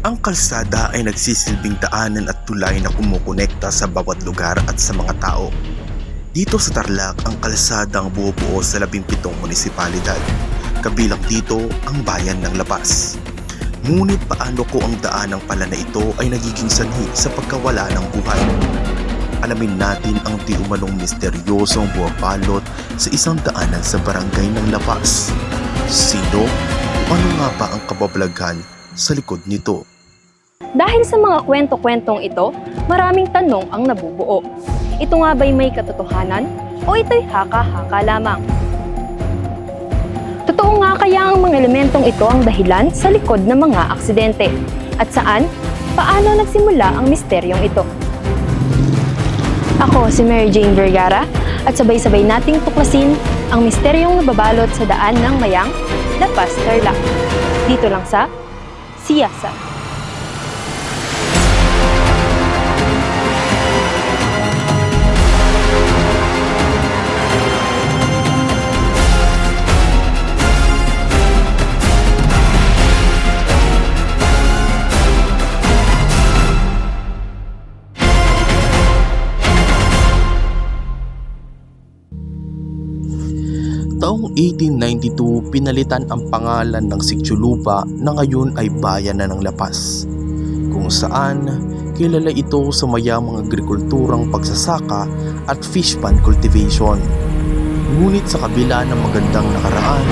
Ang kalsada ay nagsisilbing daanan at tulay na kumukonekta sa bawat lugar at sa mga tao. Dito sa Tarlac, ang kalsada ang buo-buo sa 17 munisipalidad. Kabilang dito ang bayan ng Lapas. Ngunit paano ko ang daanang pala na ito ay nagiging sanhi sa pagkawala ng buhay? Alamin natin ang di umanong misteryosong buwabalot sa isang daanan sa barangay ng Lapas. Sino ano nga ba ang kabablaghan sa likod nito? Dahil sa mga kwento-kwentong ito, maraming tanong ang nabubuo. Ito nga ba'y may katotohanan o ito'y haka-haka lamang? Totoo nga kaya ang mga elementong ito ang dahilan sa likod ng mga aksidente? At saan? Paano nagsimula ang misteryong ito? Ako si Mary Jane Vergara at sabay-sabay nating tuklasin ang misteryong nababalot sa daan ng Mayang, La Paz, Tarlac. Dito lang sa Siyasa. 1892, pinalitan ang pangalan ng Sikchulupa na ngayon ay bayan na ng Lapas, kung saan kilala ito sa mayamang agrikulturang pagsasaka at fish pond cultivation. Ngunit sa kabila ng magandang nakaraan,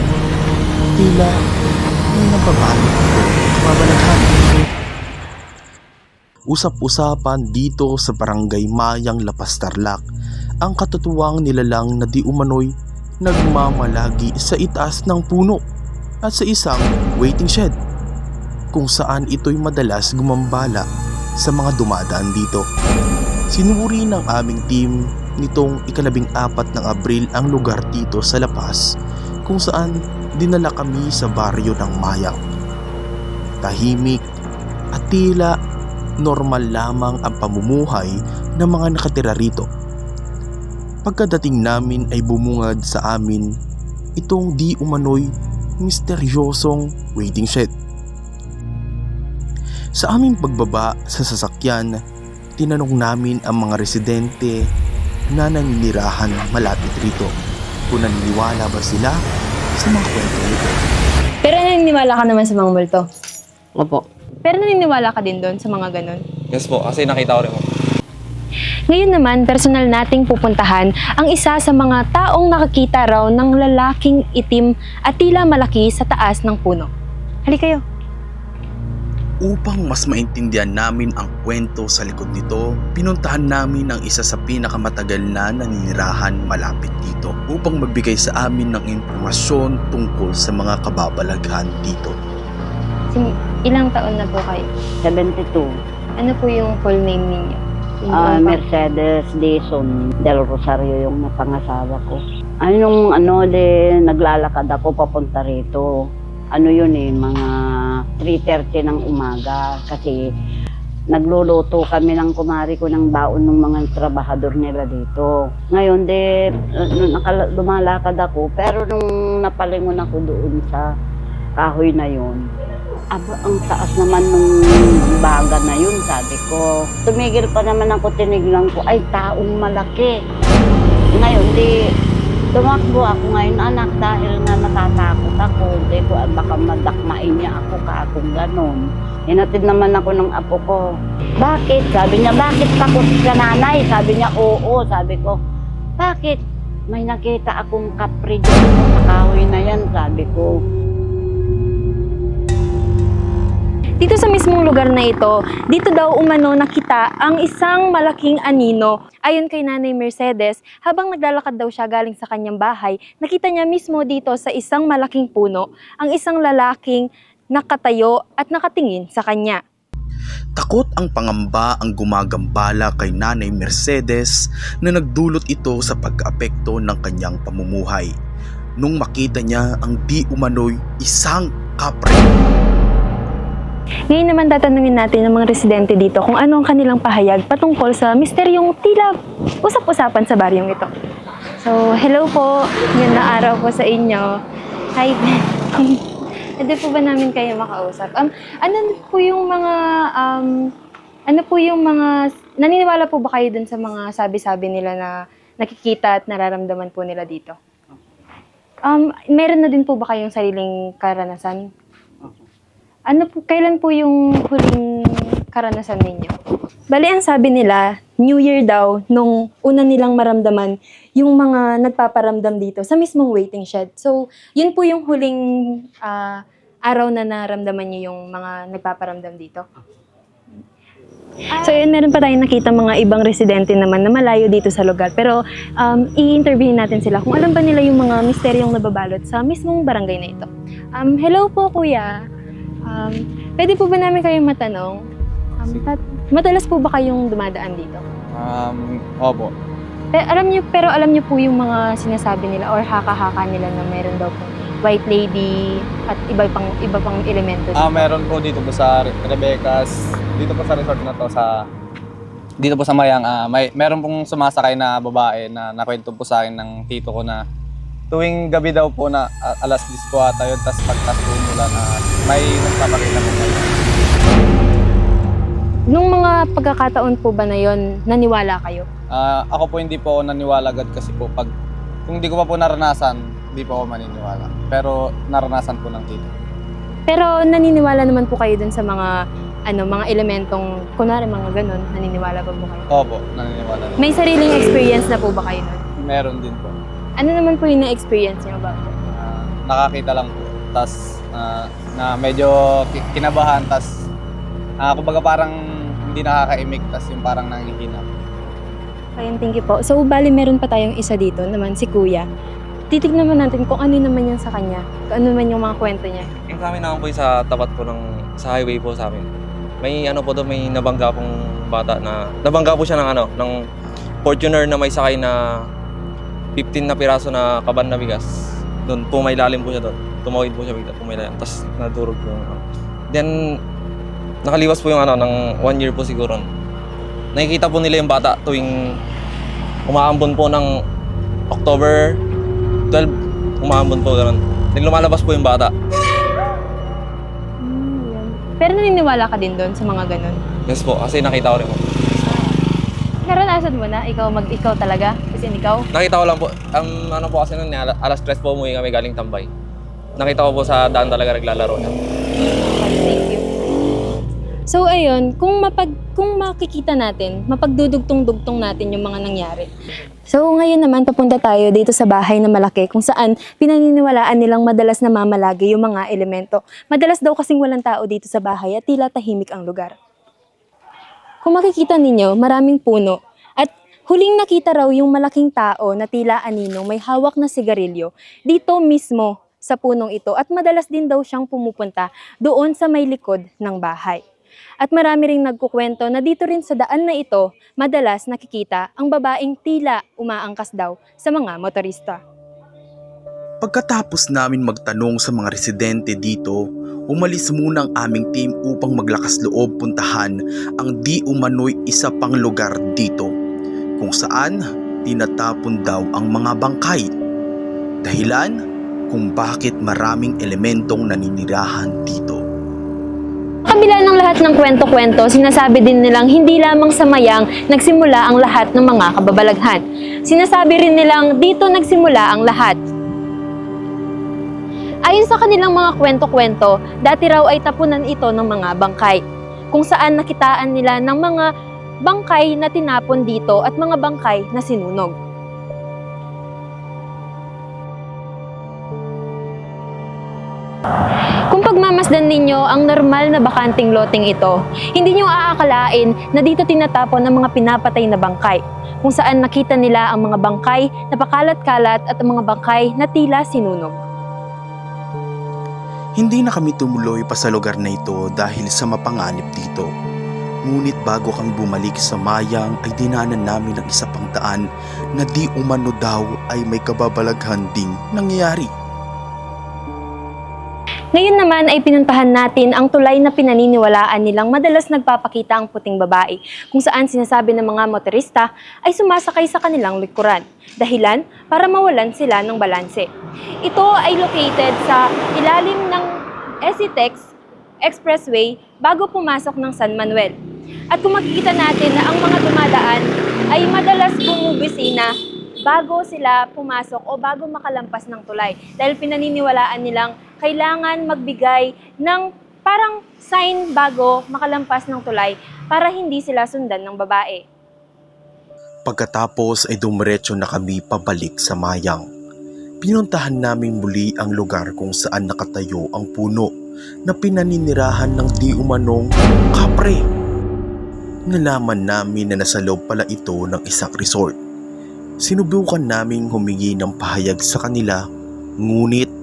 tila may nababalot ito kababalaghan. Usap-usapan dito sa barangay Mayang Lapas Tarlac ang katutuwang nilalang na di umano'y nagmamalagi sa itaas ng puno at sa isang waiting shed kung saan ito'y madalas gumambala sa mga dumadaan dito. Sinuri ng aming team nitong ikalabing apat ng Abril ang lugar dito sa La Paz kung saan dinala kami sa baryo ng Mayang. Tahimik at tila normal lamang ang pamumuhay ng mga nakatira rito. Pagkadating namin ay bumungad sa amin itong di umano'y misteryosong waiting shed. Sa aming pagbaba sa sasakyan, tinanong namin ang mga residente na naninirahan malapit rito kung naniniwala ba sila sa mga kwento nito. Pero naniniwala ka naman sa mga multo. Opo. Pero naniniwala ka din doon sa mga ganun. Yes po, kasi nakita ko rin po. Ngayon naman, personal nating pupuntahan ang isa sa mga taong nakakita raw ng lalaking itim at tila malaki sa taas ng puno. Halika kayo. Upang mas maintindihan namin ang kwento sa likod nito, pinuntahan namin ang isa sa pinakamatagal na naninirahan malapit dito upang magbigay sa amin ng impormasyon tungkol sa mga kababalaghan dito. Sim- ilang taon na po kayo? 72. Ano po yung full name ninyo? Ah, pang- Mercedes Dizon Del Rosario yung napangasawa ko. Anong ano de naglalakad ako papunta rito. Ano yun eh, mga 3.30 ng umaga kasi nagluluto kami ng kumari ko ng baon ng mga trabahador nila dito. Ngayon de, uh, nakala- lumalakad ako pero nung napalingon ako doon sa kahoy na yun, Aba, ang taas naman nung sabi ko. Tumigil pa naman ako, tinignan ko, ay, taong malaki. Ngayon, di, tumakbo ako ngayon, anak, dahil nga natatakot ako. Di ko, ah, baka madakmain niya ako kakong ganon. Hinatid naman ako ng apo ko. Bakit? Sabi niya, bakit takot ka nanay? Sabi niya, oo. Sabi ko, bakit? May nakita akong kapri dyan sa kahoy na yan, sabi ko. Dito sa mismong lugar na ito, dito daw umano nakita ang isang malaking anino. Ayon kay Nanay Mercedes, habang naglalakad daw siya galing sa kanyang bahay, nakita niya mismo dito sa isang malaking puno ang isang lalaking nakatayo at nakatingin sa kanya. Takot ang pangamba ang gumagambala kay Nanay Mercedes na nagdulot ito sa pagkaapekto ng kanyang pamumuhay. Nung makita niya ang di umano'y isang kapre. Ngayon naman tatanungin natin ng mga residente dito kung ano ang kanilang pahayag patungkol sa misteryong tila usap-usapan sa baryong ito. So, hello po. Yan na araw po sa inyo. Hi. Pwede po ba namin kayo makausap? Um, ano po yung mga um, ano po yung mga, naniniwala po ba kayo dun sa mga sabi-sabi nila na nakikita at nararamdaman po nila dito? Um, meron na din po ba kayong sariling karanasan? Ano po, kailan po yung huling karanasan ninyo? Bali, ang sabi nila, New Year daw, nung una nilang maramdaman yung mga nagpaparamdam dito sa mismong waiting shed. So, yun po yung huling ah, araw na naramdaman niyo yung mga nagpaparamdam dito. So, yun, meron pa tayong nakita mga ibang residente naman na malayo dito sa lugar. Pero, um, i-interview natin sila kung alam ba nila yung mga misteryong nababalot sa mismong barangay na ito. Um, hello po, kuya. Um, pwede po ba namin kayong matanong? Um, tat- madalas po ba kayong dumadaan dito? Um, opo. Pero alam niyo, pero alam niyo po yung mga sinasabi nila or haka-haka nila na meron daw po white lady at iba pang iba pang elemento. Ah, meron po dito po sa Re- Rebecca's, dito po sa resort na to sa dito po sa Mayang, ah, may meron pong sumasakay na babae na nakwento po sa akin ng tito ko na tuwing gabi daw po na ah, alas 10 po ata yun, tapos pagtas po umulan, ah, may nagpapakita po kayo. Nung mga pagkakataon po ba na yon, naniwala kayo? Ah, ako po hindi po ako naniwala agad kasi po pag kung hindi ko pa po naranasan, hindi po ako maniniwala. Pero naranasan po ng tito. Pero naniniwala naman po kayo dun sa mga ano, mga elementong kunwari mga ganun, naniniwala ba po kayo? Opo, naniniwala. rin. May sariling experience na po ba kayo nun? Meron din po. Ano naman po yung na-experience niyo about it? Ah, nakakita lang po. Tapos na medyo ki- kinabahan. Tapos ah, kumbaga parang hindi nakakaimik. Tapos yung parang nangihinap. Ayun, thank you po. So, bali meron pa tayong isa dito naman, si Kuya. Titignan naman natin kung ano naman yung sa kanya. Kung ano naman yung mga kwento niya. Yung sa amin naman po yung sa tapat po ng sa highway po sa amin. May ano po doon, may nabangga pong bata na nabangga po siya ng ano, ng Fortuner na may sakay na 15 na piraso na kaban na bigas. Doon po may lalim po siya doon. Tumawid po siya bigla, po may lalim. Tapos nadurog po yung ano. Then nakaliwas po yung ano ng one year po siguro. Nakikita po nila yung bata tuwing umaambon po ng October 12, umaambon po ganun. Then lumalabas po yung bata. Pero naniniwala ka din doon sa mga ganun. Yes po, kasi nakita ko rin po. Naranasan mo na, ikaw mag ikaw talaga, kasi ikaw. Nakita ko lang po, um, ano po kasi nun, ala- alas 3 po umuwi kami galing tambay. Nakita ko po sa daan talaga naglalaro. Thank you. So ayun, kung mapag kung makikita natin, mapagdudugtong-dugtong natin yung mga nangyari. So ngayon naman papunta tayo dito sa bahay na malaki kung saan pinaniniwalaan nilang madalas na mamalagi yung mga elemento. Madalas daw kasing walang tao dito sa bahay at tila tahimik ang lugar. Kung makikita ninyo, maraming puno at huling nakita raw yung malaking tao na tila aninong may hawak na sigarilyo dito mismo sa punong ito at madalas din daw siyang pumupunta doon sa may likod ng bahay. At marami ring nagkukwento na dito rin sa daan na ito, madalas nakikita ang babaeng tila umaangkas daw sa mga motorista. Pagkatapos namin magtanong sa mga residente dito, umalis muna ang aming team upang maglakas loob puntahan ang di umano'y isa pang lugar dito kung saan tinatapon daw ang mga bangkay. Dahilan kung bakit maraming elementong naninirahan dito. Kabila ng lahat ng kwento-kwento, sinasabi din nilang hindi lamang sa mayang nagsimula ang lahat ng mga kababalaghan. Sinasabi rin nilang dito nagsimula ang lahat. Ayon sa kanilang mga kwento-kwento, dati raw ay tapunan ito ng mga bangkay, kung saan nakitaan nila ng mga bangkay na tinapon dito at mga bangkay na sinunog. Kung pagmamasdan ninyo ang normal na bakanting loteng ito, hindi nyo aakalain na dito tinatapon ang mga pinapatay na bangkay, kung saan nakita nila ang mga bangkay na pakalat-kalat at ang mga bangkay na tila sinunog. Hindi na kami tumuloy pa sa lugar na ito dahil sa mapanganib dito. Ngunit bago kami bumalik sa Mayang ay dinanan namin ang isa pang daan na di umano daw ay may kababalaghan ding nangyayari. Ngayon naman ay pinuntahan natin ang tulay na pinaniniwalaan nilang madalas nagpapakita ang puting babae, kung saan sinasabi ng mga motorista ay sumasakay sa kanilang likuran. Dahilan para mawalan sila ng balanse. Ito ay located sa ilalim ng Esitex Expressway bago pumasok ng San Manuel. At kung makikita natin na ang mga dumadaan ay madalas bumubisina bago sila pumasok o bago makalampas ng tulay. Dahil pinaniniwalaan nilang kailangan magbigay ng parang sign bago makalampas ng tulay para hindi sila sundan ng babae. Pagkatapos ay dumiretso na kami pabalik sa Mayang. Pinuntahan namin muli ang lugar kung saan nakatayo ang puno na pinaninirahan ng di umanong kapre. Nalaman namin na nasa loob pala ito ng isang resort. Sinubukan naming humingi ng pahayag sa kanila, ngunit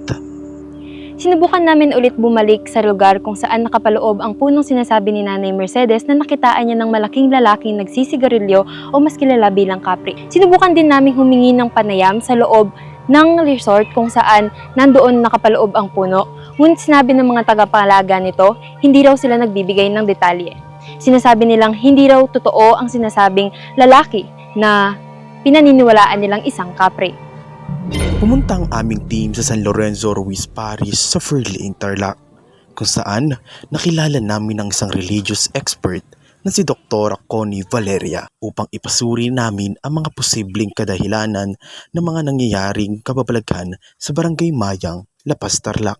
Sinubukan namin ulit bumalik sa lugar kung saan nakapaloob ang punong sinasabi ni Nanay Mercedes na nakitaan niya ng malaking lalaking nagsisigarilyo o mas kilala bilang kapri. Sinubukan din namin humingi ng panayam sa loob ng resort kung saan nandoon nakapaloob ang puno. Ngunit sinabi ng mga tagapangalaga nito, hindi raw sila nagbibigay ng detalye. Sinasabi nilang hindi raw totoo ang sinasabing lalaki na pinaniniwalaan nilang isang kapre. Pumunta ang aming team sa San Lorenzo Ruiz Paris sa Furley Interlac kung saan nakilala namin ang isang religious expert na si Dr. Connie Valeria upang ipasuri namin ang mga posibleng kadahilanan ng mga nangyayaring kababalaghan sa Barangay Mayang, Lapas Tarlac.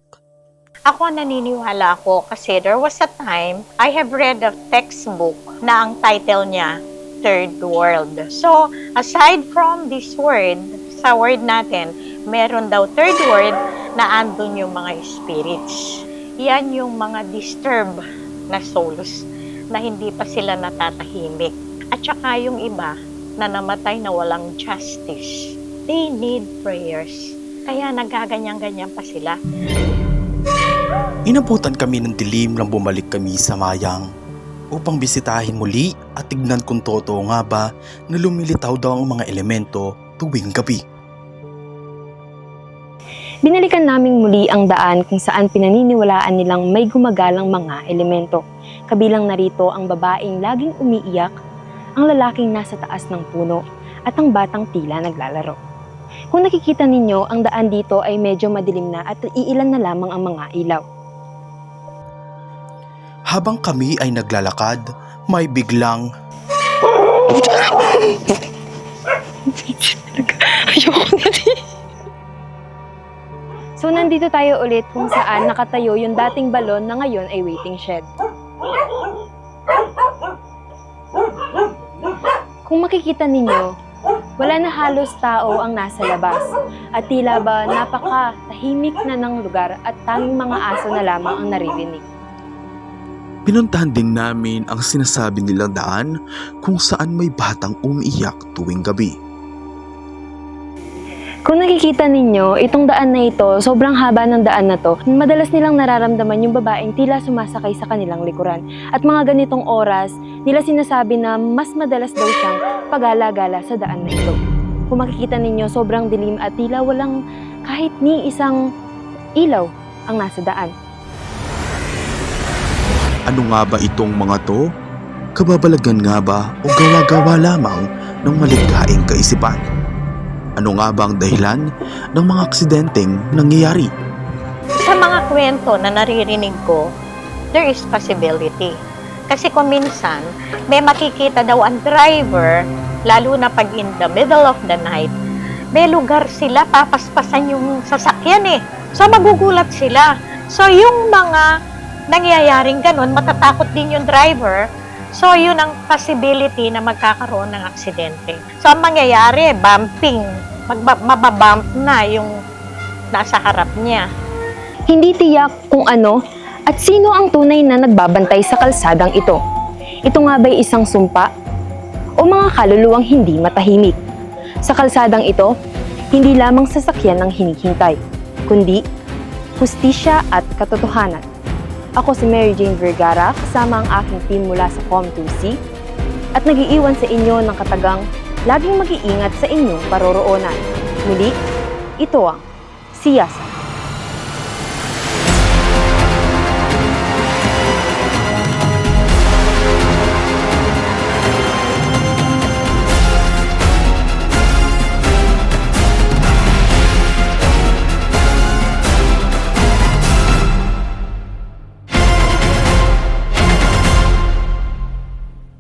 Ako naniniwala ako kasi there was a time I have read a textbook na ang title niya Third World. So, aside from this word, sa word natin, meron daw third word na andun yung mga spirits. Yan yung mga disturbed na souls na hindi pa sila natatahimik. At saka yung iba na namatay na walang justice. They need prayers. Kaya nagaganyan-ganyan pa sila. Inabutan kami ng dilim nang bumalik kami sa Mayang upang bisitahin muli at tignan kung totoo nga ba na lumilitaw daw ang mga elemento tuwing gabi. Binalikan naming muli ang daan kung saan pinaniniwalaan nilang may gumagalang mga elemento. Kabilang narito ang babaeng laging umiiyak, ang lalaking nasa taas ng puno, at ang batang tila naglalaro. Kung nakikita ninyo, ang daan dito ay medyo madilim na at iilan na lamang ang mga ilaw. Habang kami ay naglalakad, may biglang So nandito tayo ulit kung saan nakatayo yung dating balon na ngayon ay waiting shed. Kung makikita ninyo, wala na halos tao ang nasa labas at tila ba napaka tahimik na ng lugar at tanging mga aso na lamang ang naririnig. Pinuntahan din namin ang sinasabi nilang daan kung saan may batang umiiyak tuwing gabi. Kung nakikita ninyo, itong daan na ito, sobrang haba ng daan na to, madalas nilang nararamdaman yung babaeng tila sumasakay sa kanilang likuran. At mga ganitong oras, nila sinasabi na mas madalas daw siyang pagala-gala sa daan na ito. Kung makikita ninyo, sobrang dilim at tila walang kahit ni isang ilaw ang nasa daan. Ano nga ba itong mga to? Kababalagan nga ba o gawa-gawa lamang ng malikhaing kaisipan? Ano nga ba ang dahilan ng mga aksidenteng nangyayari? Sa mga kwento na naririnig ko, there is possibility. Kasi kung minsan, may makikita daw ang driver, lalo na pag in the middle of the night, may lugar sila, papaspasan yung sasakyan eh. So magugulat sila. So yung mga nangyayaring ganun, matatakot din yung driver. So yun ang possibility na magkakaroon ng aksidente. So ang mangyayari, bumping. Magba- mababump na yung nasa harap niya. Hindi tiyak kung ano at sino ang tunay na nagbabantay sa kalsadang ito. Ito nga ba'y isang sumpa o mga kaluluwang hindi matahimik? Sa kalsadang ito, hindi lamang sasakyan ang hinihintay, kundi hustisya at katotohanan. Ako si Mary Jane Vergara kasama ang aking team mula sa COM2C at nagiiwan sa inyo ng katagang laging mag-iingat sa inyong paroroonan. Muli, ito ang Siyasa.